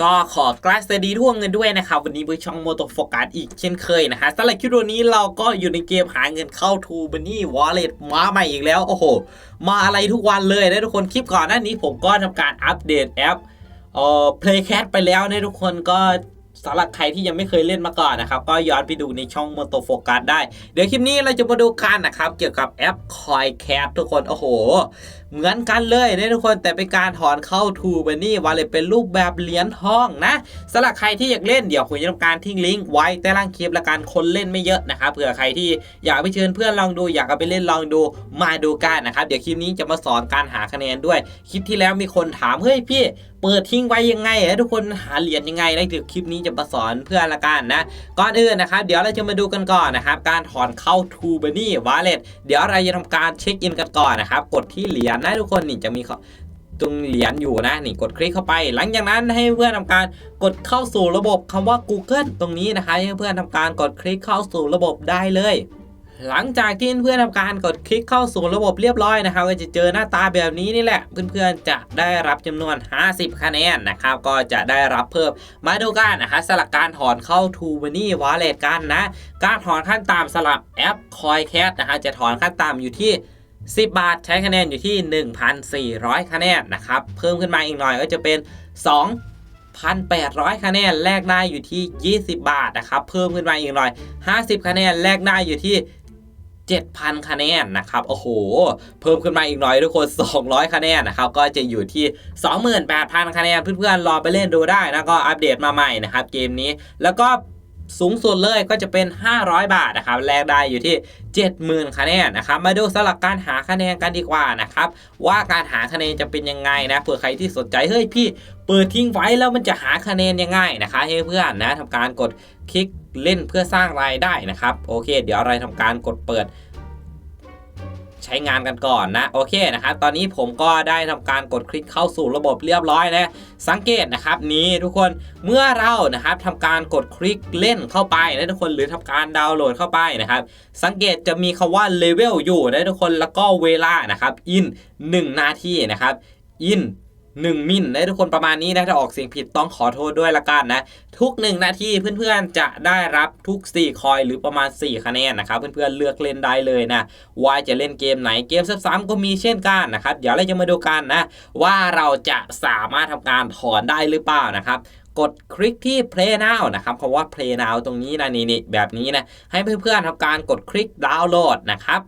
ก็ขอกราสดีทั่วเงินด้วยนะครับ วันนี้เบอร์ช่องโมโตโฟกัสอีกเช่นเคยนะฮะสำหรับคลิปวันนี้เราก็อยู่ในเกมหาเงินเข้าทูบันนี่วอลเล็ตมาใหม่อีกแล้ว โอ้โห มาอะไรทุกวันเลยนะทุกคนคลิปก่อนหน้านี้ผมก็ทำการอัปเดตแอปเอ่อ Playcat ไปแล้วนะทุกคนก็ สำหรับใครที่ยังไม่เคยเล่นมาก่อนนะครับ ก็ย้อนไปดูในช่องโมโตโฟกัสได้ เดี๋ยวคลิปนี้เราจะมาดูกันนะครับ เกี่ยวกับแอป CoinCat ทุกคนโอ้โห เหมือนกันเลยนะทุกคนแต่เป็นการถอนเข้าทูบันนี่วาเลยเป็นรูปแบบเหรียญทองนะสำหรับใครที่อยากเล่นเดี๋ยวผมจะทำการทิ้งลิงก์ไว้ใต้ล่างคลิปและการคนเล่นไม่เยอะนะครับเผื่อใครที่อยากไปเชิญเพื่อนลองดูอยากไปเล่นลองดูมาดูกันนะครับเดี๋ยวคลิปนี้จะมาสอนการหาคะแนนด้วยคลิปที่แล้วมีคนถามเฮ้ยพี่ เปิดทิ้งไว้ยังไงให้ทุกคนหาเหรียญยังไงแล้วเดี๋ยวคลิปนี้จะมาสอนเพื่อนละกันนะ ก่อนอื่นนะครับ เดี๋ยวเราจะมาดูกันก่อนนะครับ การถอนเข้าทูบันนี่วาเลตเดี๋ยวเราจะทำการเช็คอินกันก่อนนะครับ กดที่เหรียญนะทุกคนนี่จะมีตรงเหรียญอยู่นะนี่กดคลิกเข้าไป หลังจากนั้นให้เพื่อนทำการกดเข้าสู่ระบบคำว่า Google ตรงนี้นะคะให้เพื่อนทำการกดคลิกเข้าสู่ระบบได้เลย หลังจากที่เพื่อนทำการกดคลิกเข้าสู่ระบบเรียบร้อยนะครับ ก็จะเจอหน้าตาแบบนี้นี่แหละ เพื่อนๆจะได้รับจำนวน 50 คะแนนนะครับ ก็จะได้รับเพิ่มมาดูกันนะคะสลักการถอนเข้า t ู m o n e y Wallet กันนะ การถอนขั้นต่ำสลับแอป CoinCat นะฮะจะถอนขั้นต่ำอยู่ที่10 บาทใช้คะแนนอยู่ที่ 1,400 คะแนนนะครับ เพิ่มขึ้นมาอีกหน่อยก็จะเป็น 2,800 คะแนนแลกได้อยู่ที่ 20 บาทนะครับ เพิ่มขึ้นมาอีกหน่อย 50 คะแนนแลกได้อยู่ที่ 7,000 คะแนนนะครับ โอ้โห เพิ่มขึ้นมาอีกหน่อยทุกคน 200 คะแนนนะครับ ก็จะอยู่ที่ 28,000 คะแนน เพื่อนๆรอไปเล่นดูได้นะ ก็อัปเดตมาใหม่นะครับ เกมนี้ แล้วก็ สูงสุดเลยก็จะเป็น 500 บาทนะครับแลกได้อยู่ที่ 70,000 คะแนนนะครับ มาดูสลับการหาคะแนนกันดีกว่านะครับว่าการหาคะแนนจะเป็นยังไงนะเผื่อใครที่สนใจเฮ้ยพี่เปิดทิ้งไว้แล้วมันจะหาคะแนนยังไงนะคะให้เพื่อนนะทำการกดคลิกเล่นเพื่อสร้างรายได้นะครับโอเค เดี๋ยวเราทำการกดเปิด ใช้งานกันก่อนนะโอเคนะครับตอนนี้ผมก็ได้ทำการกดคลิกเข้าสู่ระบบเรียบร้อยนะสังเกตนะครับนี้ทุกคนเมื่อเรานะครับทำการกดคลิกเล่นเข้าไปนะทุกคนหรือทำการดาวน์โหลดเข้าไปนะครับสังเกตจะมีคำว่าเลเวลอยู่นะทุกคนแล้วก็เวลานะครับอิน1นาทีนะครับอิน 1 มิลนะทุกคนประมาณนี้นะถ้าออกเสียงผิดต้องขอโทษด้วยละกันนะ ทุก 1 นาทีเพื่อนๆจะได้รับทุก 4 คอยหรือประมาณ 4 คะแนนนะครับ เพื่อนๆเลือกเล่นได้เลยนะว่าจะเล่นเกมไหนเกมซ้ำก็มีเช่นกันนะครับ เดี๋ยวเราจะมาดูกันนะ ว่าเราจะสามารถทำการถอนได้หรือเปล่านะครับกดคลิกที่ play now นะครับคำว่า play now ตรงนี้นะนี่แบบนี้นะให้เพื่อนๆทำการกดคลิกดาวน์โหลดนะครับ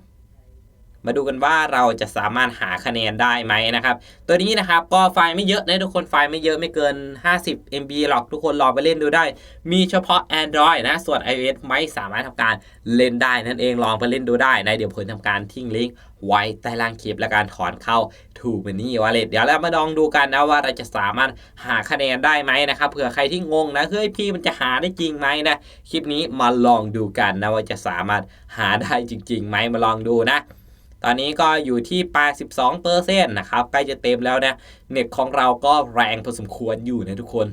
มาดูกันว่าเราจะสามารถหาคะแนนได้ไหมนะครับ ตัวนี้นะครับก็ไฟล์ไม่เยอะนะทุกคนไฟล์ไม่เยอะไม่เกิน 50 MB หรอกทุกคนลองไปเล่นดูได้ มีเฉพาะ Android นะ ส่วน iOS ไม่สามารถทำการเล่นได้นั่นเองลองไปเล่นดูได้นะเดี๋ยวผมทำการทิ้งลิงก์ไว้ใต้ล่างคลิปและการถอนเข้า t ู m o n e y Wallet เดี๋ยวเรามาลองดูกันนะว่าเราจะสามารถหาคะแนนได้ไหมนะครับเผื่อใครที่งงนะเฮ้ยพี่มันจะหาได้จริงไหมนะคลิปนี้มาลองดูกันนะว่าจะสามารถหาได้จริงๆไหมมาลองดูนะ ตอนนี้ก็อยู่ที่ 82%นะครับใกล้จะเต็มแล้วนะเน็ตของเราก็แรงพอสมควรอยู่นะทุกคน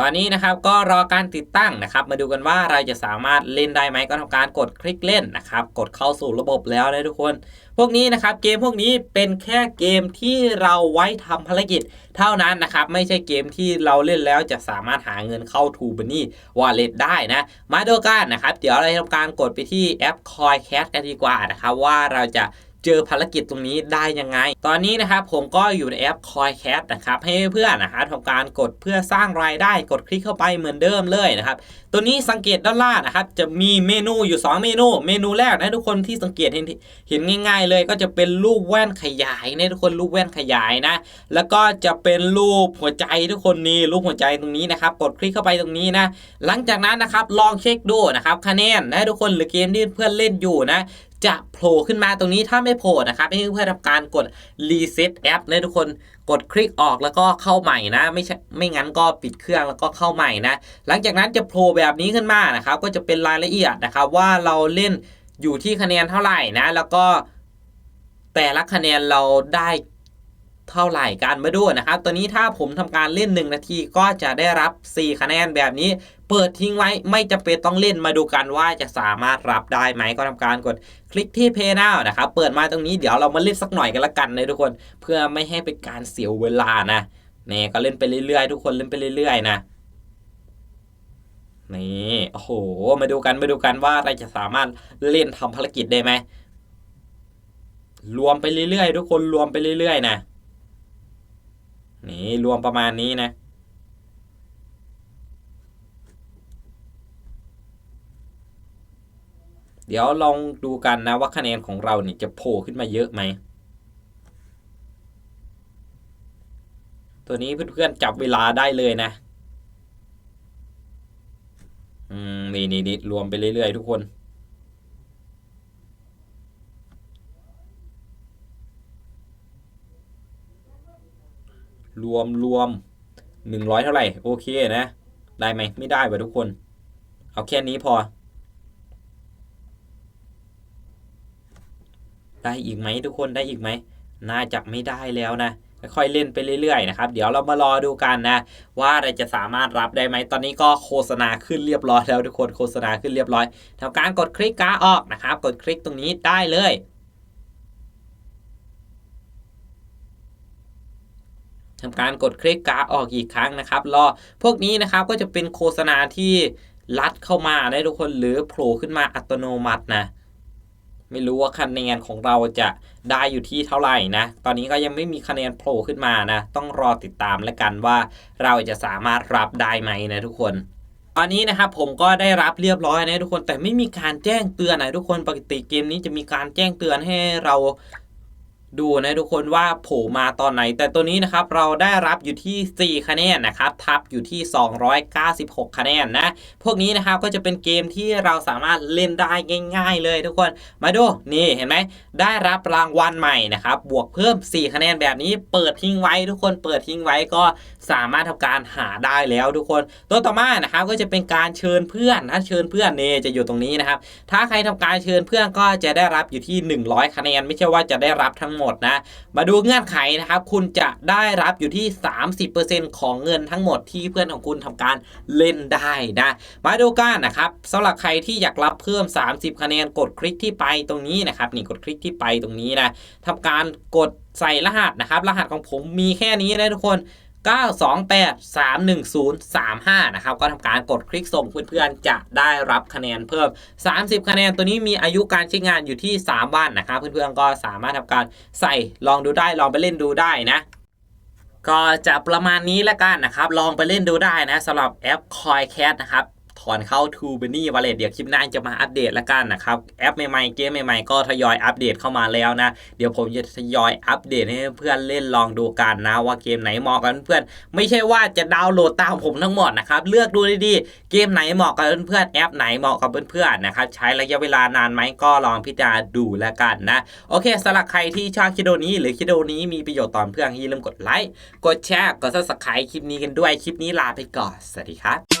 ตอนนี้นะครับก็รอการติดตั้งนะครับ มาดูกันว่าเราจะสามารถเล่นได้ไหมก็ทำการกดคลิกเล่นนะครับ กดเข้าสู่ระบบแล้วนะทุกคน พวกนี้นะครับเกมพวกนี้เป็นแค่เกมที่เราไว้ทำภารกิจ เท่านั้นนะครับ ไม่ใช่เกมที่เราเล่นแล้วจะสามารถหาเงินเข้าทูบันนี่วอลเล็ตได้นะ มาดูกันนะครับ เดี๋ยวเราทำการกดไปที่แอป CoinCat กันดีกว่านะครับว่าเราจะ เจอภารกิจตรงนี้ได้ยังไง ตอนนี้นะครับผมก็อยู่ในแอป CoinCat นะครับให้เพื่อนๆนะครับทำการกดเพื่อสร้างรายได้กดคลิกเข้าไปเหมือนเดิมเลยนะครับตัวนี้สังเกตด้านล่างนะครับจะมีเมนูอยู่ 2 เมนู เมนูแรกนะทุกคนที่สังเกตเห็นเห็นง่าย ๆ เลยก็จะเป็นรูปแว่นขยายนะทุกคนรูปแว่นขยายนะ แล้วก็จะเป็นรูปหัวใจทุกคนนี่รูปหัวใจตรงนี้นะครับกดคลิกเข้าไปตรงนี้นะหลังจากนั้นนะครับลองเช็คดูนะครับคะแนนนะทุกคนหรือเกมที่เพื่อนเล่นอยู่นะ จะโผล่ขึ้นมาตรงนี้ถ้าไม่โผล่นะครับให้เพื่อนทำการกดรีเซ็ตแอปนะทุกคนกดคลิกออกแล้วก็เข้าใหม่นะ ไม่ใช่ไม่งั้นก็ปิดเครื่องแล้วก็เข้าใหม่นะ หลังจากนั้นจะโผล่แบบนี้ขึ้นมานะครับ ก็จะเป็นรายละเอียดนะครับ ว่าเราเล่นอยู่ที่คะแนนเท่าไหร่นะ แล้วก็แต่ละคะแนนเราได้ เท่าไหร่กันมาดูนะครับ ตัวนี้ถ้าผมทำการเล่น 1 นาทีก็จะได้รับ 4 คะแนนแบบนี้ เปิดทิ้งไว้ไม่จำเป็นต้องเล่นมาดูกันว่าจะสามารถรับได้ไหมก็ทำการกดคลิกที่ Pay Now นะครับ เปิดมาตรงนี้เดี๋ยวเรามาเล่นสักหน่อยกันละกันนะทุกคน เพื่อไม่ให้เป็นการเสียเวลานะนี่ก็เล่นไปเรื่อยๆ ทุกคนเล่นไปเรื่อยๆนะนี่โอ้โห มาดูกันมาดูกันว่าเราจะสามารถเล่นทำภารกิจได้ไหมรวมไปเรื่อยๆ ทุกคนรวมไปเรื่อยๆ นะ นี่รวมประมาณนี้นะ เดี๋ยวลองดูกันนะว่าคะแนนของเราเนี่ยจะโผล่ขึ้นมาเยอะไหม ตัวนี้เพื่อนๆจับเวลาได้เลยนะ อืม นี่นี่นี่รวมไปเรื่อยๆทุกคน วมรวมหนึ่งร้อยเท่าไหร่ โอเคนะ ได้ไหมไม่ได้ว่ะทุกคน เอาแค่นี้พอ ได้อีกไหมทุกคนได้อีกไหม น่าจะไม่ได้แล้วนะค่อยเล่นไปเรื่อยๆนะครับ เดี๋ยวเรามารอดูกันนะ ว่าเราจะสามารถรับได้ไหม ตอนนี้ก็โฆษณาขึ้นเรียบร้อยแล้วทุกคนโฆษณาขึ้นเรียบร้อยทำการกดคลิกการออกนะครับ กดคลิกตรงนี้ได้เลย ทำการกดคลิกกาออกอีกครั้งนะครับรอพวกนี้นะครับก็จะเป็นโฆษณาที่ลัดเข้ามาได้ทุกคนหรือโผล่ขึ้นมาอัตโนมัตินะ ไม่รู้ว่าคะแนนของเราจะได้อยู่ที่เท่าไหร่นะ ตอนนี้ก็ยังไม่มีคะแนนโผล่ขึ้นมานะ ต้องรอติดตามแล้วกันว่าเราจะสามารถรับได้ไหมนะทุกคนตอนนี้นะครับผมก็ได้รับเรียบร้อยนะทุกคนแต่ไม่มีการแจ้งเตือนนะทุกคนปกติเกมนี้จะมีการแจ้งเตือนให้เรา ดูนะทุกคนว่าโผล่มาตอนไหน แต่ตัวนี้นะครับเราได้รับอยู่ที่ 4 คะแนนนะครับ ทับอยู่ที่ 296 คะแนนนะ พวกนี้นะครับก็จะเป็นเกมที่เราสามารถเล่นได้ง่าย ๆ เลยทุกคน มาดูนี่เห็นไหมได้รับรางวัลใหม่นะครับ บวกเพิ่ม 4 คะแนนแบบนี้ เปิดทิ้งไว้ทุกคนเปิดทิ้งไว้ก็สามารถทำการหาได้แล้วทุกคน ตัวต่อมานะครับก็จะเป็นการเชิญเพื่อนนะเชิญเพื่อนเนี่จะอยู่ตรงนี้นะครับ ถ้าใครทำการเชิญเพื่อนก็จะได้รับอยู่ที่ 100 คะแนน ไม่ใช่ว่าจะได้รับทั้งหมดนะ มาดูเงื่อนไขนะครับ คุณจะได้รับอยู่ที่ 30%ของเงินทั้งหมดที่เพื่อนของคุณทำการเล่นได้นะ มาดูกันนะครับสำหรับใครที่อยากรับเพิ่ม 30 คะแนนกดคลิกที่ไปตรงนี้นะครับนี่กดคลิกที่ไปตรงนี้นะทำการกดใส่รหัสนะครับ รหัสของผมมีแค่นี้นะทุกคน 928-310-35 นะครับ ก็ทำการกดคลิกส่งเพื่อนๆ จะได้รับคะแนนเพิ่ม 30 คะแนนตัวนี้มีอายุการใช้งานอยู่ที่ 3 วันนะครับเพื่อนๆ ก็สามารถทำการใส่ลองดูได้ลองไปเล่นดูได้นะก็จะประมาณนี้แล้วกันนะครับ ลองไปเล่นดูได้นะสำหรับแอป CoinCat นะครับ ถอนเข้า t o b e n y Wallet เดี๋ยวคลิปหน้าจะมาอัปเดตแล้วกันนะครับแอปใหม่ๆเกมใหม่ๆก็ทยอยอัปเดตเข้ามาแล้วนะ เดี๋ยวผมจะทยอยอัปเดตให้เพื่อนเล่นลองดูกันนะ ว่าเกมไหนเหมาะกับเพื่อนไม่ใช่ว่าจะดาวน์โหลดตามผมทั้งหมดนะครับเลือกดูดีๆเกมไหนเหมาะกับเพื่อนแอปไหนเหมาะกับเพื่อนๆนะครับใช้ระยะเวลานานไหมก็ลองพิจารณาดูแล้วกันนะโอเคสำหรับใครที่ชอบคลิปวิดีโอนี้ หรือคลิปวิดีโอนี้มีประโยชน์ต่อเพื่อนอย่าลืมกดไลค์กดแชร์กด subscribe คลิปนี้กันด้วยคลิปนี้ลาไปก่อนสวัสดีครับ